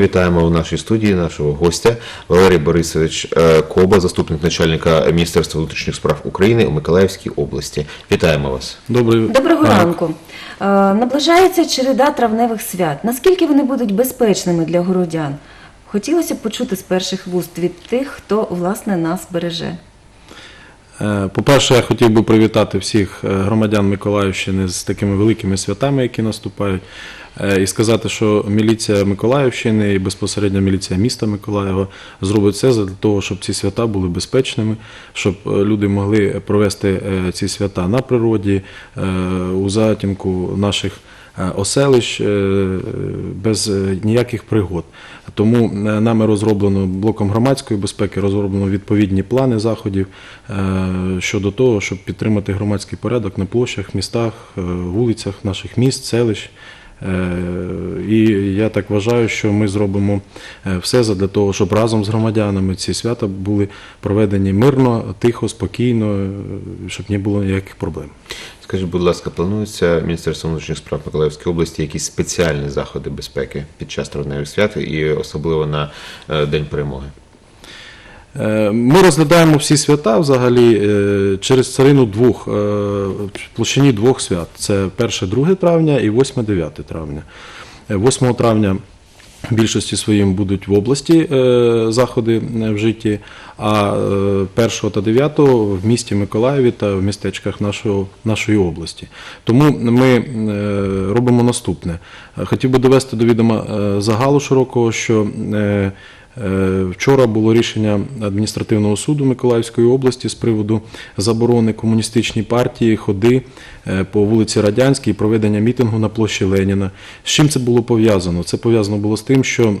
Вітаємо у нашій студії нашого гостя Валерій Борисович е, Коба, заступник начальника Міністерства внутрішніх справ України у Миколаївській області. Вітаємо вас. Добрий Доброго ранок. ранку. Е, Наближається череда травневих свят. Наскільки вони будуть безпечними для городян? Хотілося б почути з перших вуст від тих, хто власне нас береже. Е, По-перше, я хотів би привітати всіх громадян Миколаївщини з такими великими святами, які наступають, і сказати, що міліція Миколаївщини і безпосередньо міліція міста Миколаєва зробить все для того, щоб ці свята були безпечними, щоб е, люди могли провести е, ці свята на природі, е, у затінку наших е, оселищ е, без е, ніяких пригод. Тому е, нами розроблено блоком громадської безпеки, розроблено відповідні плани заходів е, щодо того, щоб підтримати громадський порядок на площах, містах, е, вулицях наших міст, селищ. Е, І я так вважаю, що ми зробимо е, все для того, щоб разом з громадянами ці свята були проведені мирно, тихо, спокійно, е, щоб не було ніяких проблем. Скажіть, будь ласка, планується Міністерством внутрішніх справ Миколаївської області якісь спеціальні заходи безпеки під час травневих свят і особливо на День перемоги? Е, Ми розглядаємо всі свята взагалі е, через царину двох е, площині двох свят. Це 1-2 травня і 8-9 травня. Е, 8 травня в більшості своїм будуть в області заходи е, вжиті, а е, 1 та 9 в місті Миколаєві та в містечках нашого, нашої області. Тому ми робимо наступне. Хотів би довести до відома загалу широкого, що Вчора було рішення адміністративного суду Миколаївської області з приводу заборони комуністичній партії ходи е, по вулиці Радянській і проведення мітингу на площі Леніна. З чим це було пов'язано? Це пов'язано було з тим, що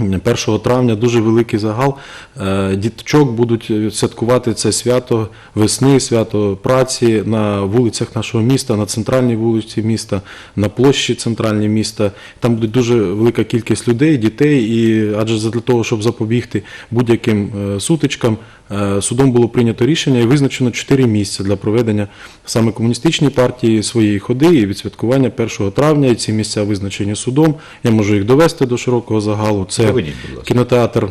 1 травня дуже великий загал е, діточок будуть святкувати це свято весни, свято праці на вулицях нашого міста, на центральній вулиці міста, на площі центральній міста. Там буде дуже велика кількість людей, дітей, і адже для того, щоб запобігти будь-яким е, сутичкам, е, судом було прийнято рішення і визначено чотири місця для проведення саме комуністичної партії своєї ходи і відсвяткування 1 травня. І ці місця визначені судом. Я можу їх довести до широкого загалу. Це Ласка. кінотеатр,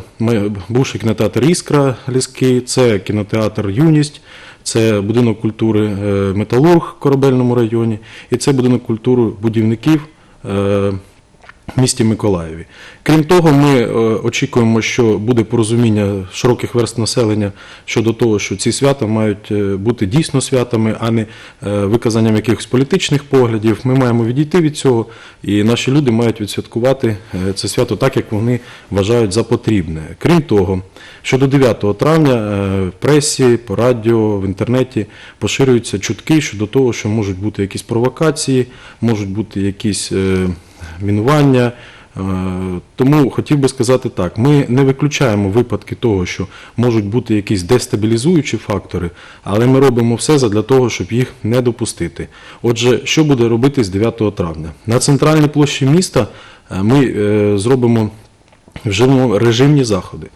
бувший кінотеатр Іскра Ліський, це кінотеатр Юність, це будинок культури е, Металург в Корабельному районі, і це будинок культури будівників. Місті Миколаєві. Крім того, ми е, очікуємо, що буде порозуміння широких верст населення щодо того, що ці свята мають е, бути дійсно святами, а не е, виказанням якихось політичних поглядів. Ми маємо відійти від цього, і наші люди мають відсвяткувати це свято так, як вони вважають за потрібне. Крім того, щодо 9 травня в пресі, по радіо, в інтернеті поширюються чутки щодо того, що можуть бути якісь провокації, можуть бути якісь. Мінування. Е, Тому хотів би сказати так: ми не виключаємо випадки того, що можуть бути якісь дестабілізуючі фактори, але ми робимо все для того, щоб їх не допустити. Отже, що буде робити з 9 травня? На центральній площі міста е, ми е, зробимо вживемо режимні заходи.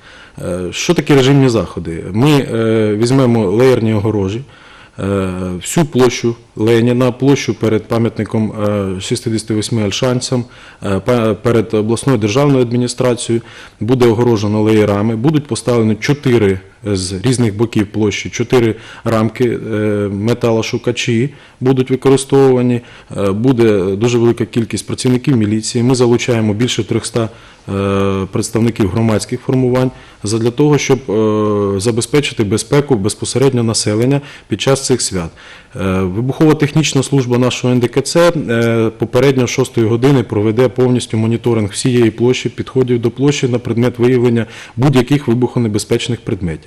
Що таке режимні заходи? Ми візьмемо леєрні огорожі. Е, всю площу Леніна, площу перед пам'ятником е, 68 альшанцям, е, перед обласною державною адміністрацією. Буде огорожено леєрами, будуть поставлені чотири з різних боків площі, чотири рамки е, металошукачі будуть використовувані, Е, буде дуже велика кількість працівників міліції. Ми залучаємо більше 300 е, представників громадських формувань для того, щоб забезпечити безпеку безпосередньо населення під час цих свят. Е, Вибухово-технічна служба нашого НДКЦ попередньо 6 години проведе повністю моніторинг всієї площі, підходів до площі на предмет виявлення будь-яких вибухонебезпечних предметів.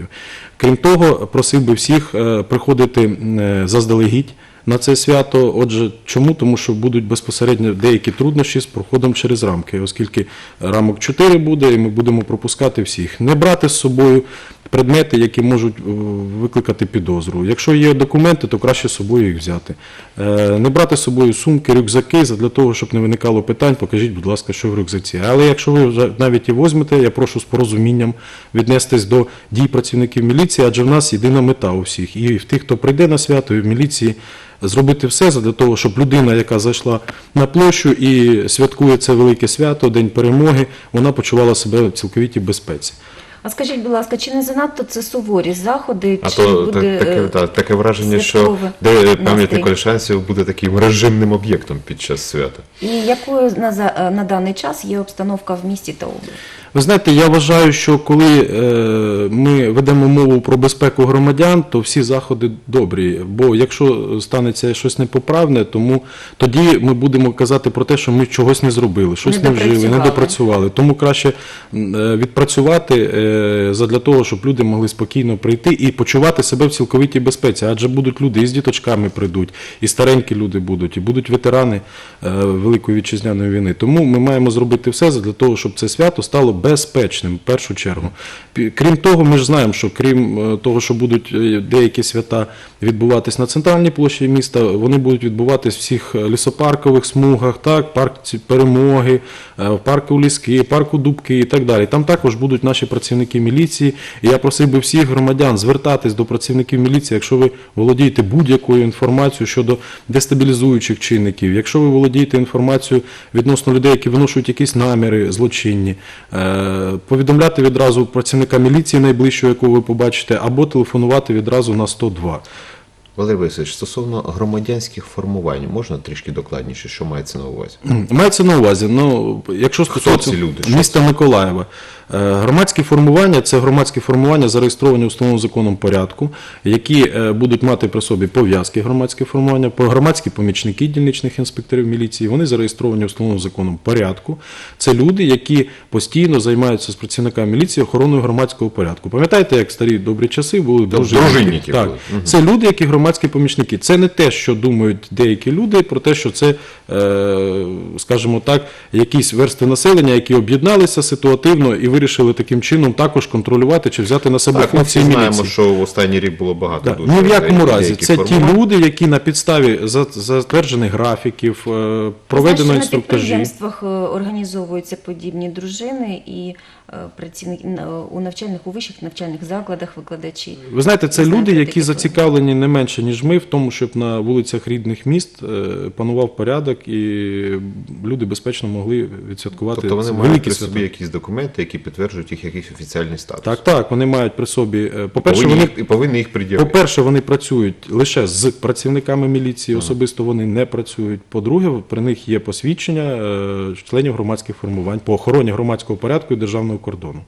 Крім того, просив би всіх е, приходити е, заздалегідь на це свято. Отже, чому? Тому що будуть безпосередньо деякі труднощі з проходом через рамки, оскільки рамок 4 буде, і ми будемо пропускати всіх. Не брати з собою предмети, які можуть е, викликати підозру. Якщо є документи, то краще з собою їх взяти. Е, Не брати з собою сумки, рюкзаки для того, щоб не виникало питань. Покажіть, будь ласка, що в рюкзаці. Але якщо ви навіть і возьмете, я прошу з порозумінням віднестись до дій працівників міліції, адже в нас єдина мета у всіх. І в тих, хто прийде на свято, і в міліції зробити все для того, щоб людина, яка зайшла на площу і святкує це велике свято, День перемоги, вона почувала себе в цілковитій безпеці. А скажіть, будь ласка, чи не занадто це суворі заходи? А чи то буде так, таке, е, та, таке враження, що де настрій? пам'ятник Ольшанців буде таким режимним об'єктом під час свята. І якою на, за- е, на даний час є обстановка в місті та області? Ви знаєте, я вважаю, що коли е, ми ведемо мову про безпеку громадян, то всі заходи добрі. Бо якщо станеться щось непоправне, тому тоді ми будемо казати про те, що ми чогось не зробили, щось Не вжили, не допрацювали. Тому краще е, відпрацювати е, задля того, щоб люди могли спокійно прийти і почувати себе в цілковитій безпеці. Адже будуть люди і з діточками прийдуть, і старенькі люди будуть, і будуть ветерани Великої вітчизняної війни. Тому ми маємо зробити все для того, щоб це свято стало безпечним в першу чергу. Крім того, ми ж знаємо, що крім е, того, що будуть е, деякі свята відбуватись на центральній площі міста, вони будуть відбуватись в всіх е, лісопаркових смугах, так, парк перемоги, парку Ліски, парку Дубки і так далі. Там також будуть наші працівники міліції. І я просив би всіх громадян звертатись до працівників міліції, якщо ви володієте будь-якою інформацією щодо дестабілізуючих чинників, якщо ви володієте інформацією відносно людей, які виношують якісь наміри злочинні, повідомляти відразу працівника міліції найближчого, якого ви побачите, або телефонувати відразу на 102. Валерій Борисович, стосовно громадянських формувань, можна трішки докладніше, що мається на увазі? Мається на увазі, ну, якщо стосується люди? Міста Миколаєва, е, громадські формування це громадські формування, зареєстровані в установленому законом порядку, які е, будуть мати при собі пов'язки громадські формування, громадські помічники дільничних інспекторів міліції. Вони зареєстровані в установленому законом порядку. Це люди, які постійно займаються з працівниками міліції охороною громадського порядку. Пам'ятаєте, як старі добрі часи були дружинники? Так. були. Це люди, які громадські помічники. Це не те, що думають деякі люди про те, що це, е, скажімо так, якісь верстви населення, які об'єдналися ситуативно і вирішили таким чином також контролювати чи взяти на себе Так, ми всі функції знаємо, що в останній рік було багато Так, дуже ні в якому разі. Це ті люди, які на підставі за- затверджених графіків, е, проведено Знаєш, що на підприємствах е, організовуються подібні дружини і працівники у навчальних у вищих навчальних закладах викладачі. Ви знаєте, це люди, які зацікавлені не менше, ніж ми, в тому, щоб на вулицях рідних міст е, панував порядок і люди безпечно могли відсвяткувати Тобто вони мають при свята. собі якісь документи, які підтверджують їх якийсь офіціальний статус. Так, так, вони мають при собі. е, По-перше, повинні вони їх, повинні їх по-перше, вони працюють лише з працівниками міліції, особисто вони не працюють. По-друге, при них є посвідчення е, членів громадських формувань по охороні громадського порядку і державного кордону.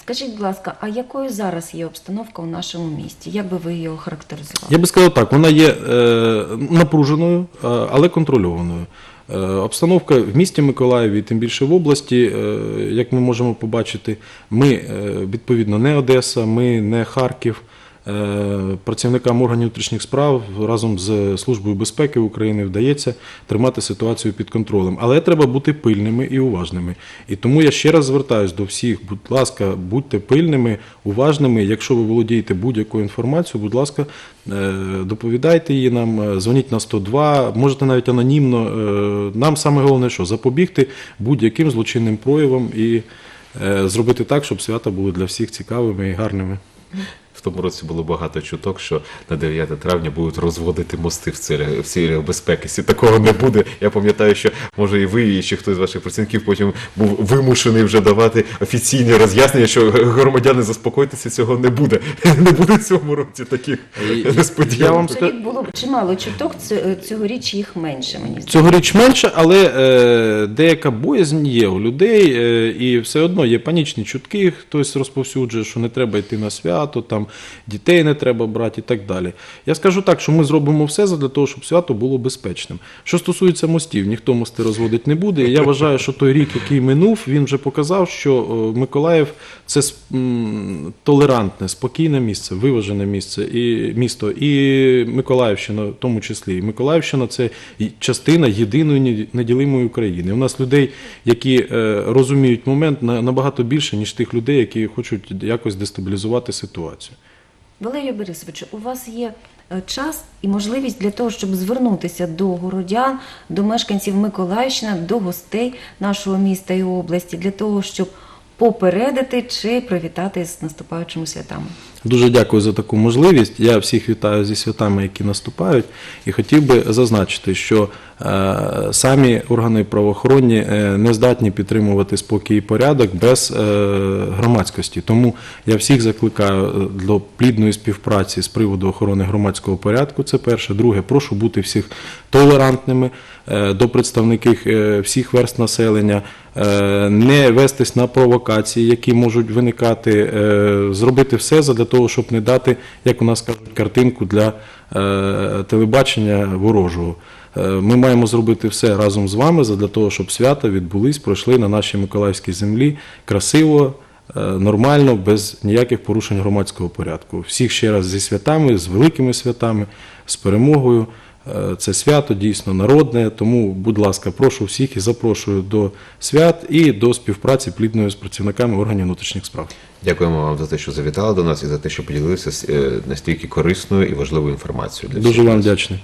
Скажіть, будь ласка, а якою зараз є обстановка у нашому місті? Як би ви її охарактеризували? Я би сказав так, вона є е, напруженою, е, але контрольованою. Е, обстановка в місті Миколаєві, тим більше в області, е, як ми можемо побачити, ми відповідно не Одеса, ми не Харків. Е, Працівникам органів внутрішніх справ разом з Службою безпеки України вдається тримати ситуацію під контролем. Але треба бути пильними і уважними. І тому я ще раз звертаюся до всіх, будь ласка, будьте пильними, уважними. Якщо ви володієте будь-якою інформацією, будь ласка, е, доповідайте її нам, е, дзвоніть на 102, можете навіть анонімно. Нам саме головне, що запобігти будь-яким злочинним проявам і зробити так, щоб свята були для всіх цікавими і гарними. В тому році було багато чуток, що на 9 травня будуть розводити мости в цілях, в цілях безпеки. Якщо такого не буде, я пам'ятаю, що може і ви, і ще хтось з ваших працівників потім був вимушений вже давати офіційні роз'яснення, що громадяни заспокойтеся, цього не буде. Не буде в цьому році таких несподіванок. Я вам Торік було чимало чуток, цьогоріч їх менше, мені здається. Цьогоріч менше, але е, деяка боязнь є у людей, е, і все одно є панічні чутки. Хтось розповсюджує, що не треба йти на свято, там дітей не треба брати і так далі. Я скажу так, що ми зробимо все для того, щоб свято було безпечним. Що стосується мостів, ніхто мости розводити не буде. Я вважаю, що той рік, який минув, він вже показав, що е, Миколаїв це толерантне, спокійне місце, виважене місце і місто, і Миколаївщина, в тому числі. І Миколаївщина це частина єдиної неділимої України. У нас людей, які е, розуміють момент, на- набагато більше, ніж тих людей, які хочуть якось дестабілізувати ситуацію. Валерію Борисовичу, у вас є е, час і можливість для того, щоб звернутися до городян, до мешканців Миколаївщини, до гостей нашого міста і області, для того, щоб попередити чи привітати з наступаючими святами? Дуже дякую за таку можливість. Я всіх вітаю зі святами, які наступають, і хотів би зазначити, що е, самі органи правоохоронні е, не здатні підтримувати спокій і порядок без е, громадськості. Тому я всіх закликаю до плідної співпраці з приводу охорони громадського порядку. Це перше. Друге, прошу бути всіх толерантними до представників е, всіх верст населення, е, не вестись на провокації, які можуть виникати, е, зробити все для того, щоб не дати, як у нас кажуть, картинку для е, телебачення ворожого. Е, Ми маємо зробити все разом з вами для того, щоб свята відбулись, пройшли на нашій Миколаївській землі красиво, е, нормально, без ніяких порушень громадського порядку. Всіх ще раз зі святами, з великими святами, з перемогою. Е, Це свято дійсно народне, тому, будь ласка, прошу всіх і запрошую до свят і до співпраці плідної з працівниками органів внутрішніх справ. Дякуємо вам за те, що завітали до нас і за те, що поділилися е, настільки корисною і важливою інформацією для Дуже всіх вам вдячний.